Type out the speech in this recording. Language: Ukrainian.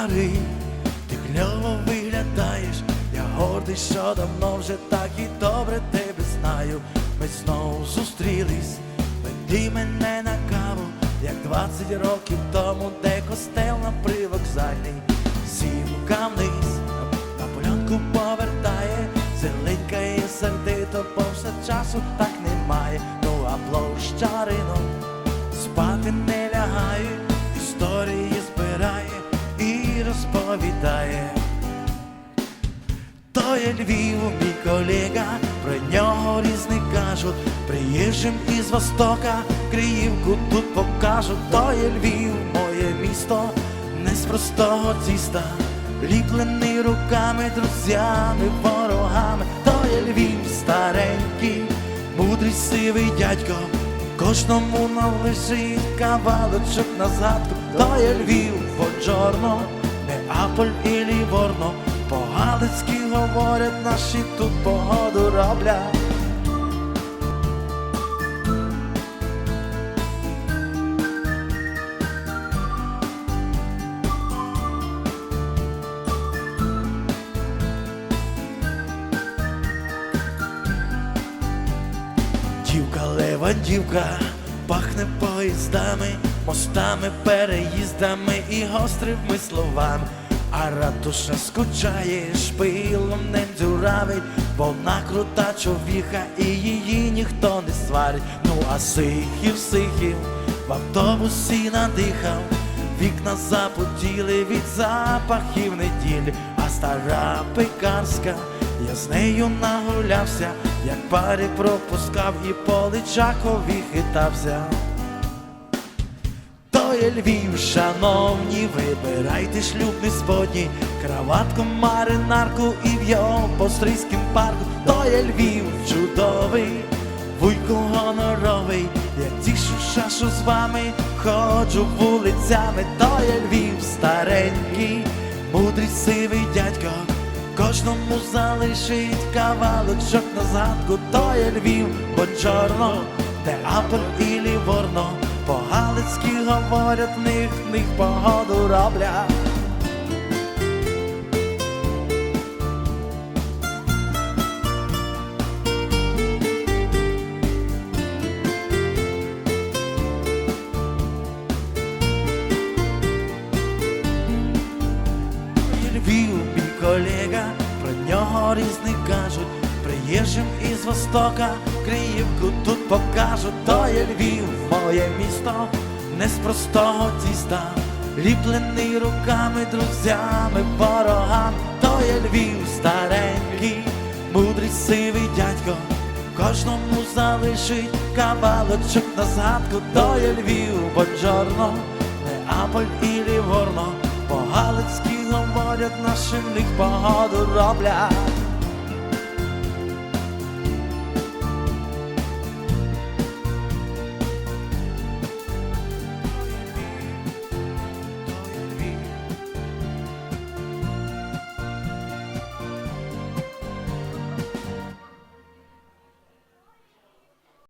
старий, ти кльово виглядаєш, я гордий, що давно вже так і добре тебе знаю. Ми знову зустрілись, веди мене на каву, як 20 років тому, де костел на привокзальній. Сімка вниз, на полянку повертає, зеленька і сердито, бо все часу так немає. Ну а площа ринок спати не лягає, То є Львів, мій колега, про нього різні кажуть, приїжджим із Востока, Криївку тут покажуть, то є Львів, моє місто, не з простого тіста, ліплений руками, друзями, ворогами, то є Львів старенький, мудрий сивий дядько, кожному належить кавалочок на згадку, то є Львів, Боджорно, Неаполь і Ліворно, по-галицьки говорять, наші тут погоду роблять. Дівка лева дівка, пахне поїздами, мостами, переїздами і гострими словами. А ратуша скучає, шпилом не дзюравить, вона крута човіха, і її ніхто не сварить. Ну а сихів, сихів в автобусі надихав, вікна запотіли від запахів неділі, а стара пекарська, я з нею нагулявся, як пари пропускав і по личакові хитався. Львів, шановні, вибирайте шлюбні сподні, краватку, маринарку і в його пострийським парку. То є Львів чудовий, вуйку гоноровий, я тішу шашу з вами, ходжу вулицями, то є Львів старенький, мудрий сивий дядько, кожному залишить кавалочок на згадку, то є Львів, бонджорно, Неаполь і Ліворно, по-галицьки говорять, них, них погоду колега, про нього різні кажуть, приїжджим із Востока, Криївку тут покажуть, то є Львів, моє місто, не з простого тіста, ліплений руками, друзями, ворогами, то є Львів старенький, мудрий сивий дядько, кожному залишить кавалочок на згадку, то є Львів, бонджорно, Неаполь і Ліворно, по-галицьки говорять, нашим них погоду роблять.